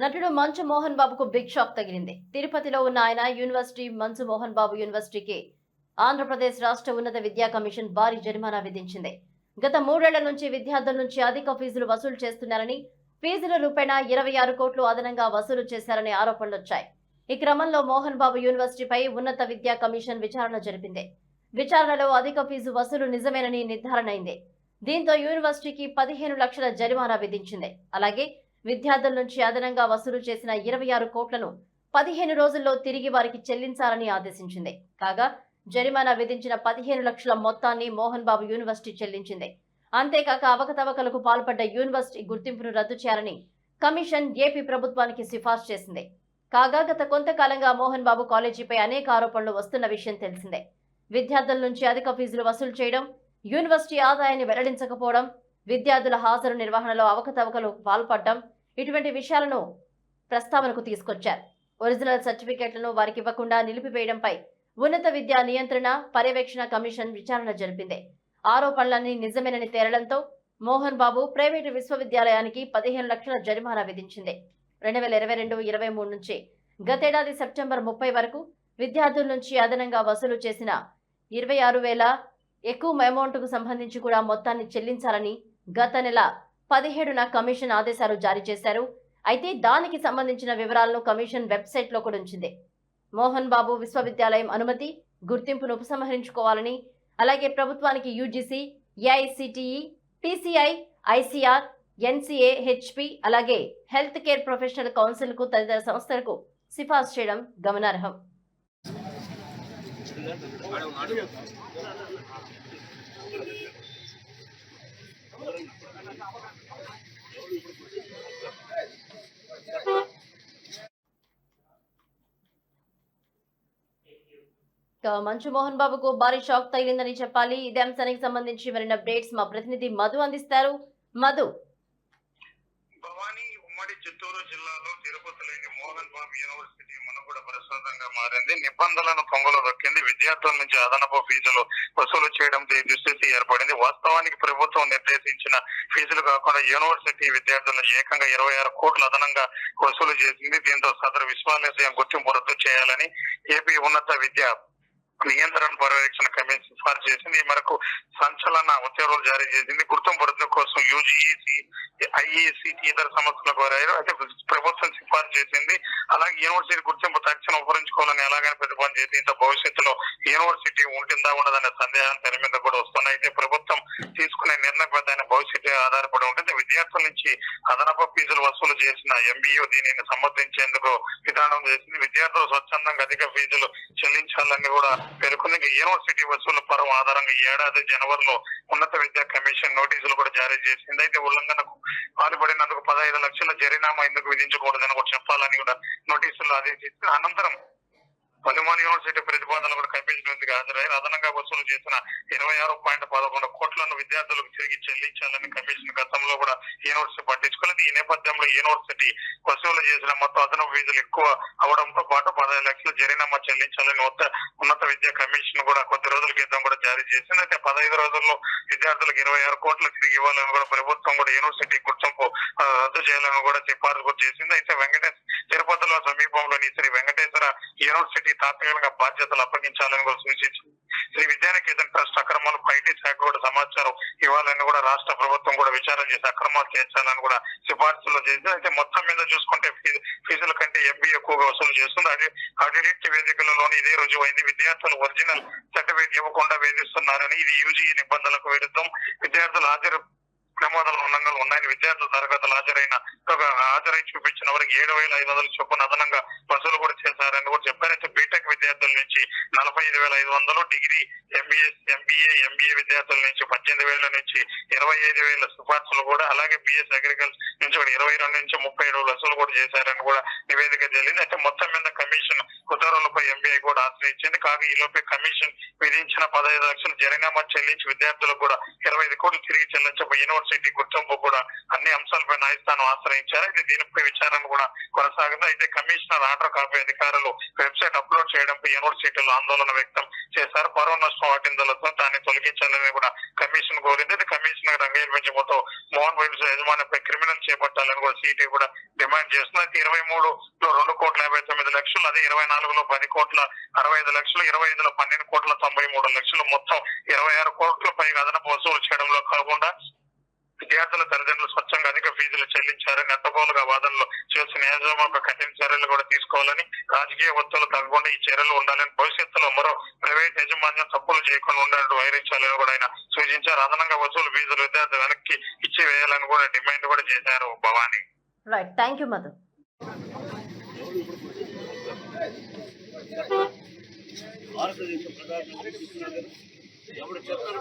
నటుడు మంచు మోహన్ బాబుకు బిగ్ షాక్ తగిలింది. తిరుపతిలో ఉన్న ఆయన యూనివర్సిటీ మంచు మోహన్ బాబు యూనివర్సిటీకి ఆంధ్రప్రదేశ్ రాష్ట్ర ఉన్నత విద్యా కమిషన్ భారీ జరిమానా విధించింది. గత మూడేళ్ళ నుంచి విద్యార్థుల నుంచి అధిక ఫీజులు వసూలు చేస్తున్నారని ఫీజుల రూపేణా ఇరవై ఆరు కోట్లు అదనంగా వసూలు చేశారనే ఆరోపణలు వచ్చాయి ఈ క్రమంలో మోహన్ బాబు యూనివర్సిటీపై ఉన్నత విద్యా కమిషన్ విచారణ జరిపింది. విచారణలో అధిక ఫీజు వసూలు నిజమేనని నిర్ధారణ అయింది దీంతో యూనివర్సిటీకి పదిహేను లక్షల జరిమానా విధించింది. అలాగే విద్యార్థుల నుంచి అదనంగా వసూలు చేసిన ఇరవై ఆరు కోట్లను పదిహేను రోజుల్లో తిరిగి వారికి చెల్లించాలని ఆదేశించింది. కాగా జరిమానా విధించిన పదిహేను లక్షల మొత్తాన్ని మోహన్ బాబు యూనివర్సిటీ చెల్లించింది. అంతేకాక అవకతవకలకు పాల్పడ్డ యూనివర్సిటీ గుర్తింపును రద్దు చేయాలని కమిషన్ ఏపీ ప్రభుత్వానికి సిఫార్సు చేసింది. కాగా గత కొంతకాలంగా మోహన్ బాబు కాలేజీపై అనేక ఆరోపణలు వస్తున్న విషయం తెలిసిందే. విద్యార్థుల నుంచి అధిక ఫీజులు వసూలు చేయడం యూనివర్సిటీ ఆదాయాన్ని వెల్లడించకపోవడం విద్యార్థుల హాజరు నిర్వహణలో అవకతవకలు పాల్పడడం ఇటువంటి విషయాలను ప్రస్తావనకు తీసుకొచ్చారు. ఒరిజినల్ సర్టిఫికెట్లను వారికి ఇవ్వకుండా నిలిపివేయడంపై ఉన్నత విద్యా నియంత్రణ పర్యవేక్షణ కమిషన్ విచారణ జరిపింది. ఆరోపణలన్నీ నిజమేనని తేలడంతో మోహన్ బాబు ప్రైవేటు విశ్వవిద్యాలయానికి పదిహేను లక్షల జరిమానా విధించింది. రెండు వేల ఇరవై రెండు ఇరవై మూడు నుంచి గతేడాది సెప్టెంబర్ ముప్పై వరకు విద్యార్థుల నుంచి అదనంగా వసూలు చేసిన ఇరవై ఆరు వేల ఎక్కువ అమౌంట్కు సంబంధించి కూడా మొత్తాన్ని చెల్లించాలని గత నెల పదిహేడున కమిషన్ ఆదేశాలు జారీ చేశారు. అయితే దానికి సంబంధించిన వివరాలను కమిషన్ వెబ్సైట్లో కూడా ఉంచింది. మోహన్ బాబు విశ్వవిద్యాలయం అనుమతి గుర్తింపును ఉపసంహరించుకోవాలని అలాగే ప్రభుత్వానికి UGC AICTE PCI ICR NCA HP అలాగే హెల్త్ కేర్ ప్రొఫెషనల్ కౌన్సిల్కు తదితర సంస్థలకు సిఫార్సు చేయడం గమనార్హం. మంచు మోహన్ బాబుకు భారీ షాక్ తగిలిందని చెప్పాలి. ఇదే అంశానికి సంబంధించి మరిన్ని అప్డేట్స్ మా ప్రతినిధి మధు అందిస్తారు. మధు. నెల్లూరు జిల్లాలో తిరుపతిలోని మోహన్ బాబు యూనివర్సిటీ మనుగడ ప్రశాంతంగా మారింది. నిబంధనలను పొంగలు దొక్కింది విద్యార్థుల నుంచి అదనపు ఫీజులు వసూలు చేయడం దుస్థితి ఏర్పడింది. వాస్తవానికి ప్రభుత్వం నిర్దేశించిన ఫీజులు కాకుండా యూనివర్సిటీ విద్యార్థులను ఏకంగా ఇరవై ఆరు కోట్లు అదనంగా వసూలు చేసింది. దీంతో సదరు విశ్వవిద్యాలయం గుర్తింపు రద్దు చేయాలని ఏపీ ఉన్నత విద్య నియంత్రణ పర్యవేక్షణ కమిషన్ సిఫార్సు చేసింది. ఈ మేరకు సంచలన ఉత్తర్వులు జారీ చేసింది. గుర్తింపు కోసం యూజీఈసీ ఐఈసి ఇతర సంస్థల కోరారు అయితే ప్రభుత్వం సిఫార్సు చేసింది. అలాగే యూనివర్సిటీ గుర్తింపు తక్షణం ఉపరించుకోవాలని ఎలాగైనా ప్రతిపాదన చేసి ఇంత భవిష్యత్తులో యూనివర్సిటీ ఉంటుందా ఉండదనే సందేహాలు తెర మీద కూడా వస్తున్నాయి. అయితే ప్రభుత్వం తీసుకునే నిర్ణయం మీద భవిష్యత్తు ఆధారపడి ఉంటుంది. విద్యార్థుల నుంచి అదనపు ఫీజులు వసూలు చేసిన ఎంబీఓ దీనిని సమర్థించేందుకు విధానం చేసింది. విద్యార్థులు స్వచ్ఛందంగా అధిక ఫీజులు చెల్లించాలని కూడా పేర్కొంది. యూనివర్సిటీ వసూలు పరం ఆధారంగా ఏడాది జనవరిలో ఉన్నత విద్యా కమిషన్ నోటీసులు కూడా జారీ చేసింది. అయితే ఉల్లంఘనకు పాల్పడినందుకు పదహైదు లక్షల జరినామా ఎందుకు విధించకూడదని కూడా చెప్పాలని కూడా నోటీసులు ఆదేశించింది. అనంతరం పలుమాని యూనివర్సిటీ ప్రతిపాదనలు కూడా కమిషన్ హాజరయ్యారు. అదనంగా వసూలు చేసిన ఇరవై ఆరు పాయింట్ పదకొండు కోట్లను విద్యార్థులకు తిరిగి చెల్లించాలని కమిషన్ గతంలో యూనివర్సిటీ పట్టించుకోలేదు. ఈ నేపథ్యంలో యూనివర్సిటీ వసూలు చేసిన మొత్తం అదనపు ఫీజులు ఎక్కువ అవడంతో పాటు పదహైదు లక్షలు జరినామా చెల్లించాలని ఉన్నత విద్యా కమిషన్ కూడా కొద్ది రోజుల క్రితం కూడా జారీ చేసింది. అయితే పదహైదు రోజుల్లో విద్యార్థులకు ఇరవై ఆరు కోట్లు తిరిగి ఇవ్వాలని కూడా ప్రభుత్వం కూడా యూనివర్సిటీ గుర్తింపు రద్దు చేయాలని కూడా సిఫార్సు కూడా చేసింది. అయితే వెంకటేశ్వర తిరుపతిలో సమీపంలోని శ్రీ వెంకటేశ్వర యూనివర్సిటీ తాత్కాలిక బాధ్యతలు అప్పగించాలని కూడా సూచించింది. శ్రీ విద్యానికేతన్ ట్రస్ట్ అక్రమాలు ఐటీ శాఖ కూడా సమాచారం ఇవ్వాలని కూడా రాష్ట్ర ప్రభుత్వం కూడా విచారణ చేసి అక్రమాలు చేర్చాలని కూడా సిఫార్సులు చేసి అయితే మొత్తం మీద చూసుకుంటే ఫీజుల కంటే ఎంబీ ఎక్కువగా వసూలు చేస్తుంది. అది అడిట్ వేదికలలోని ఇదే రుజువైంది విద్యార్థులు ఒరిజినల్ సర్టిఫికేట్ ఇవ్వకుండా వేధిస్తున్నారని ఇది యూజీ నిబంధనలకు విరుద్ధం. విద్యార్థులు హాజరు ప్రమాదాలు ఉల్లంఘనలు ఉన్నాయని విద్యార్థుల తరగతులు హాజరైన హాజరై చూపించిన వారికి ఏడు వేల ఐదు వందల చొప్పున అదనంగా వసూలు కూడా చేశారని విద్యార్థుల నుంచి నలభై ఐదు వేల ఐదు వందలు డిగ్రీ ఎంబీఏ ఎంబీఏ ఎంబీఏ విద్యార్థుల నుంచి పద్దెనిమిది వేల నుంచి ఇరవై ఐదు వేల సిఫార్సులు కూడా అలాగే బిఎస్ అగ్రికల్చర్ నుంచి కూడా ఇరవై రెండు నుంచి ముప్పై ఏడు లక్షలు కూడా చేశారని కూడా నివేదిక తెలియదు అయితే మొత్తం మీద కమిషన్ ఉత్తర్వులపై ఎంబీఐ కూడా ఆశ్రయించింది కాగా ఈ కమిషన్ విధించిన పదహైదు లక్షలు జరినామా చెల్లించి విద్యార్థులకు కూడా ఇరవై ఐదు కోట్లు తిరిగి చెల్లించబోయి యూనివర్సిటీ గుర్తింపు కూడా అన్ని అంశాలపై న్యాయస్థానం ఆశ్రయించారు. అయితే దీనిపై విచారణ కూడా కొనసాగింది. అయితే కమిషనర్ ఆర్డర్ కాపీ అధికారులు వెబ్సైట్ అప్లోడ్ చేయడం చేయడంపై యూనివర్సిటీలు ఆందోళన వ్యక్తం చేశారు. పరువు నష్టం వాటిందలతో దాన్ని తొలగించాలని కూడా కమిషన్ కోరింది. అయితే కమిషనర్ పెంచబోతో మోహన్ వైద్య యజమానిపై క్రిమినల్ చేపట్టాలని కూడా సిటీ కూడా డిమాండ్ చేస్తుంది అయితే ఇరవై మూడు లో రెండు కోట్ల యాభై తొమ్మిది లక్షలు అదే ఇరవై నాలుగులో పది కోట్ల అరవై ఐదు లక్షలు ఇరవై ఐదులో పన్నెండు కోట్ల తొంభై మూడు లక్షలు. మొత్తం ఇరవై ఆరు కోట్ల పైగా అదనపు వసూలు చేయడంలో కాకుండా విద్యార్థుల తల్లిదండ్రులు స్వచ్ఛంగా అధిక ఫీజులు చెల్లించారని అడ్డగోలుగా వాదనలు చేసిన యాజమాన్య కఠిన చర్యలు కూడా తీసుకోవాలని రాజకీయ ఒత్తులు తగ్గకుండా ఈ చర్యలు ఉండాలని భవిష్యత్తులో మరో ప్రైవేట్ యాజమాన్యం తప్పులు చేయకుండా ఉండేట్టు వైరించాలని కూడా ఆయన సూచించారు. అదనంగా వసూలు ఫీజులు విద్యార్థులు వెనక్కి ఇచ్చి వేయాలని కూడా డిమాండ్ కూడా చేశారు Bhavani. Right thank you Madhu భారతదేశ ప్రధానమంత్రి కృష్ణాగారు ఎవరు చెప్తారు